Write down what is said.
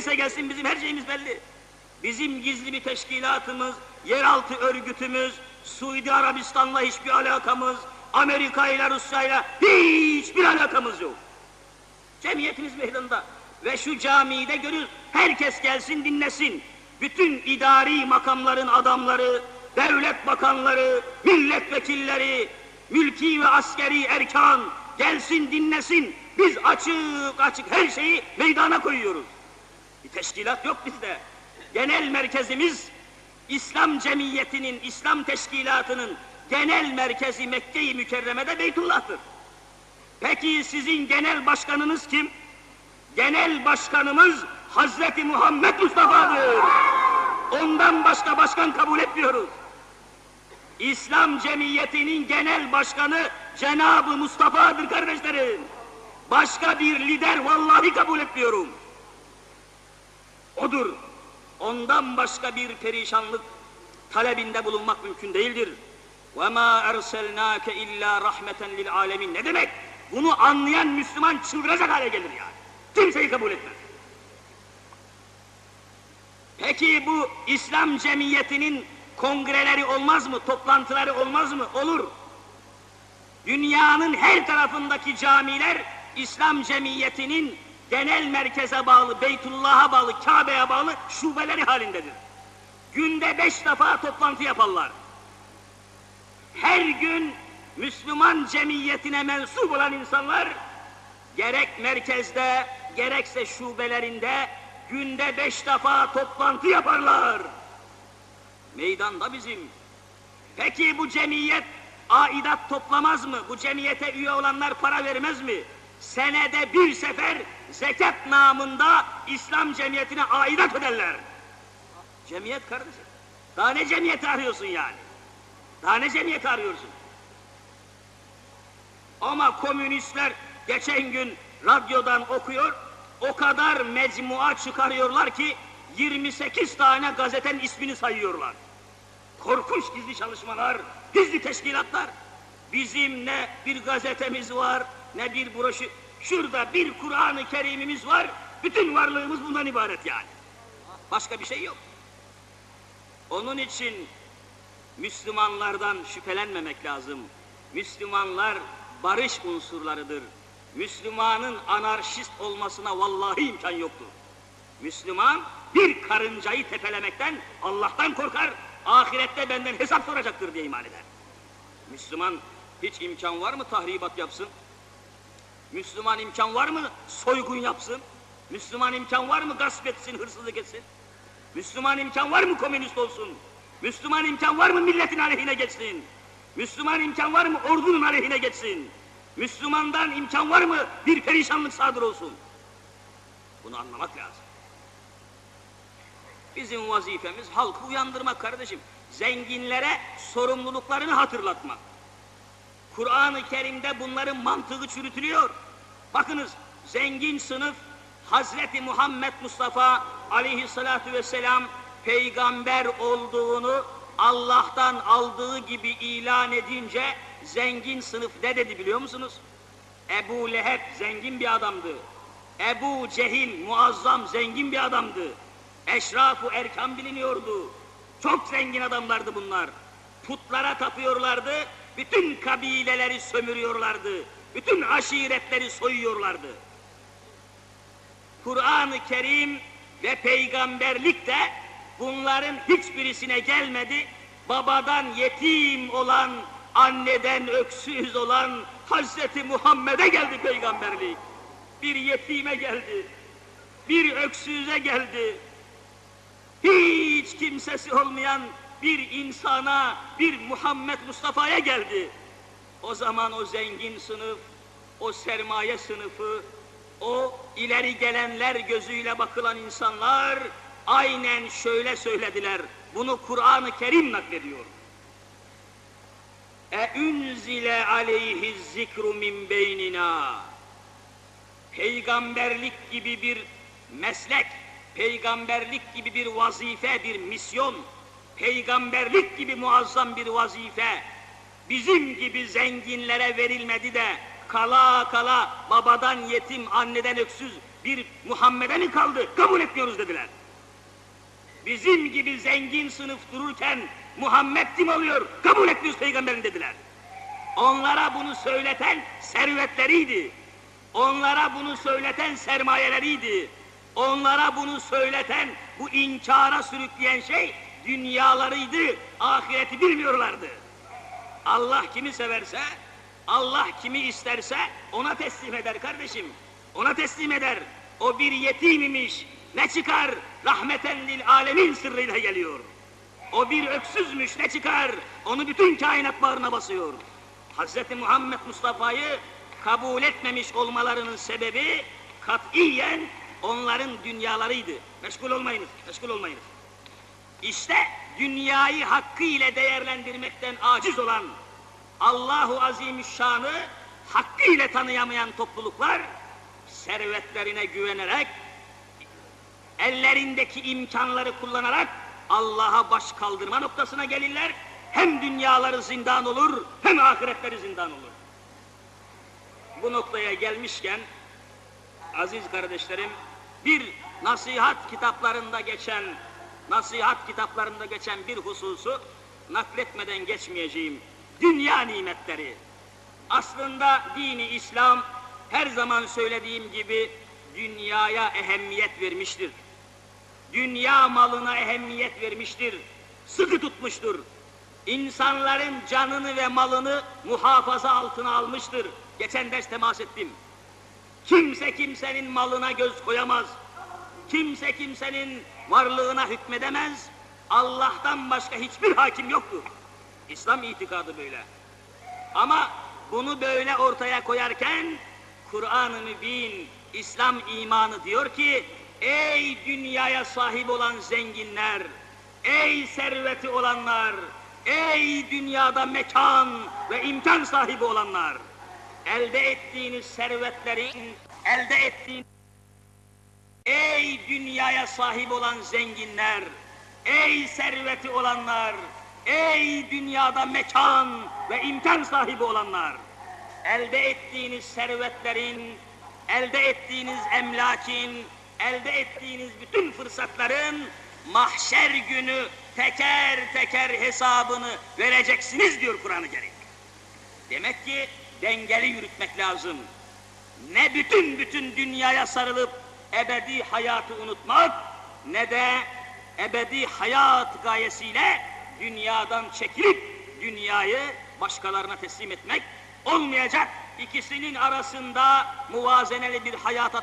gelirse gelsin bizim her şeyimiz belli. Bizim gizli bir teşkilatımız, yeraltı örgütümüz, Suudi Arabistan'la hiçbir alakamız, Amerika ile Rusya ile hiçbir alakamız yok. Cemiyetimiz meydanda ve şu camide görür herkes gelsin dinlesin. Bütün idari makamların adamları, devlet bakanları, milletvekilleri, mülki ve askeri erkan gelsin dinlesin. Biz açık açık her şeyi meydana koyuyoruz. Bir teşkilat yok bizde. Genel merkezimiz İslam cemiyetinin, İslam teşkilatının genel merkezi Mekke-i Mükerreme'de Beytullah'tır. Peki sizin genel başkanınız kim? Genel başkanımız Hazreti Muhammed Mustafa'dır. Ondan başka başkan kabul etmiyoruz. İslam cemiyetinin genel başkanı Cenab-ı Mustafa'dır kardeşlerim. Başka bir lider vallahi kabul etmiyorum Odur. Ondan başka bir perişanlık talebinde bulunmak mümkün değildir. وَمَا اَرْسَلْنَاكَ اِلَّا رَحْمَةً لِلْعَالَمِينَ Ne demek? Bunu anlayan Müslüman çıldıracak hale gelir yani. Kimseyi kabul etmez. Peki bu İslam cemiyetinin kongreleri olmaz mı? Toplantıları olmaz mı? Olur. Dünyanın her tarafındaki camiler İslam cemiyetinin genel merkeze bağlı, Beytullah'a bağlı, Kabe'ye bağlı şubeleri halindedir. Günde beş defa toplantı yaparlar. Her gün Müslüman cemiyetine mensup olan insanlar gerek merkezde gerekse şubelerinde günde beş defa toplantı yaparlar. Meydanda bizim. Peki bu cemiyet aidat toplamaz mı? Bu cemiyete üye olanlar para vermez mi? Senede bir sefer zekat namında İslam cemiyetine aidat öderler. Cemiyet kardeşim. Daha ne cemiyeti arıyorsun yani? Daha ne cemiyeti arıyorsun? Ama komünistler geçen gün radyodan okuyor, o kadar mecmua çıkarıyorlar ki 28 tane gazetenin ismini sayıyorlar. Korkunç gizli çalışmalar, gizli teşkilatlar. Bizim ne bir gazetemiz var, ne bir broşür. Şurada bir Kur'an-ı Kerim'imiz var, bütün varlığımız bundan ibaret yani. Başka bir şey yok. Onun için Müslümanlardan şüphelenmemek lazım. Müslümanlar barış unsurlarıdır. Müslümanın anarşist olmasına vallahi imkan yoktur. Müslüman bir karıncayı tepelemekten Allah'tan korkar, ahirette benden hesap soracaktır diye iman eder. Müslüman hiç imkan var mı tahribat yapsın? Müslüman imkan var mı soygun yapsın? Müslüman imkan var mı gasp etsin, hırsızlık etsin? Müslüman imkan var mı komünist olsun? Müslüman imkan var mı milletin aleyhine geçsin? Müslüman imkan var mı ordunun aleyhine geçsin? Müslümandan imkan var mı bir perişanlık sadır olsun? Bunu anlamak lazım. Bizim vazifemiz halkı uyandırmak kardeşim. Zenginlere sorumluluklarını hatırlatmak. Kur'an-ı Kerim'de bunların mantığı çürütülüyor. Bakınız zengin sınıf Hazreti Muhammed Mustafa aleyhissalatu vesselam peygamber olduğunu Allah'tan aldığı gibi ilan edince zengin sınıf ne dedi biliyor musunuz? Ebu Leheb zengin bir adamdı. Ebu Cehil muazzam zengin bir adamdı. Eşraf-ı erkan biliniyordu. Çok zengin adamlardı bunlar. Putlara tapıyorlardı. Bütün kabileleri sömürüyorlardı. Bütün aşiretleri soyuyorlardı. Kur'an-ı Kerim ve peygamberlik de bunların hiçbirisine gelmedi. Babadan yetim olan, anneden öksüz olan Hazreti Muhammed'e geldi peygamberlik. Bir yetime geldi. Bir öksüze geldi. Hiç kimsesi olmayan bir insana, bir Muhammed Mustafa'ya geldi. O zaman o zengin sınıf, o sermaye sınıfı, o ileri gelenler gözüyle bakılan insanlar aynen şöyle söylediler. Bunu Kur'an-ı Kerim naklediyor. E unzile aleyhi zikru min beynina. Peygamberlik gibi bir meslek, peygamberlik gibi bir vazife, bir misyon, peygamberlik gibi muazzam bir vazife bizim gibi zenginlere verilmedi de kala kala babadan yetim, anneden öksüz bir Muhammed'e mi kaldı? Kabul etmiyoruz dediler. Bizim gibi zengin sınıf dururken Muhammed kim oluyor? Kabul etmiyoruz peygamberin dediler. Onlara bunu söyleten servetleriydi. Onlara bunu söyleten sermayeleriydi. Onlara bunu söyleten, bu inkara sürükleyen şey dünyalarıydı, ahireti bilmiyorlardı. Allah kimi severse, Allah kimi isterse ona teslim eder kardeşim. Ona teslim eder. O bir yetim imiş. Ne çıkar? Rahmeten lil alemin sırrıyla geliyor. O bir öksüzmüş ne çıkar? Onu bütün kainat bağrına basıyor. Hz. Muhammed Mustafa'yı kabul etmemiş olmalarının sebebi katiyen onların dünyalarıydı. Meşgul olmayınız, meşgul olmayınız. İşte dünyayı hakkıyla değerlendirmekten aciz olan Allahu Azimüşşan'ı hakkıyla tanıyamayan topluluklar servetlerine güvenerek ellerindeki imkanları kullanarak Allah'a baş kaldırma noktasına gelirler. Hem dünyaları zindan olur hem ahiretleri zindan olur. Bu noktaya gelmişken aziz kardeşlerim bir nasihat kitaplarında geçen nasihat kitaplarında geçen bir hususu nakletmeden geçmeyeceğim. Dünya nimetleri. Aslında dini İslam her zaman söylediğim gibi dünyaya ehemmiyet vermiştir. Dünya malına ehemmiyet vermiştir. Sıkı tutmuştur. İnsanların canını ve malını muhafaza altına almıştır. Geçen ders temas ettim. Kimse kimsenin malına göz koyamaz. Kimse kimsenin varlığına hükmedemez. Allah'tan başka hiçbir hakim yoktur. İslam itikadı böyle. Ama bunu böyle ortaya koyarken Kur'an-ı Mübin, İslam imanı diyor ki ey dünyaya sahip olan zenginler, ey serveti olanlar, ey dünyada mekan ve imkan sahibi olanlar, elde ettiğiniz servetlerin, elde ettiğiniz Ey dünyaya sahip olan zenginler, ey serveti olanlar, ey dünyada mekan ve imkan sahibi olanlar, elde ettiğiniz servetlerin, elde ettiğiniz emlakin, elde ettiğiniz bütün fırsatların mahşer günü teker teker hesabını vereceksiniz diyor Kur'an-ı Kerim. Demek ki dengeli yürütmek lazım. Ne bütün bütün dünyaya sarılıp ebedi hayatı unutmak ne de ebedi hayat gayesiyle dünyadan çekilip dünyayı başkalarına teslim etmek olmayacak. İkisinin arasında muvazeneli bir hayata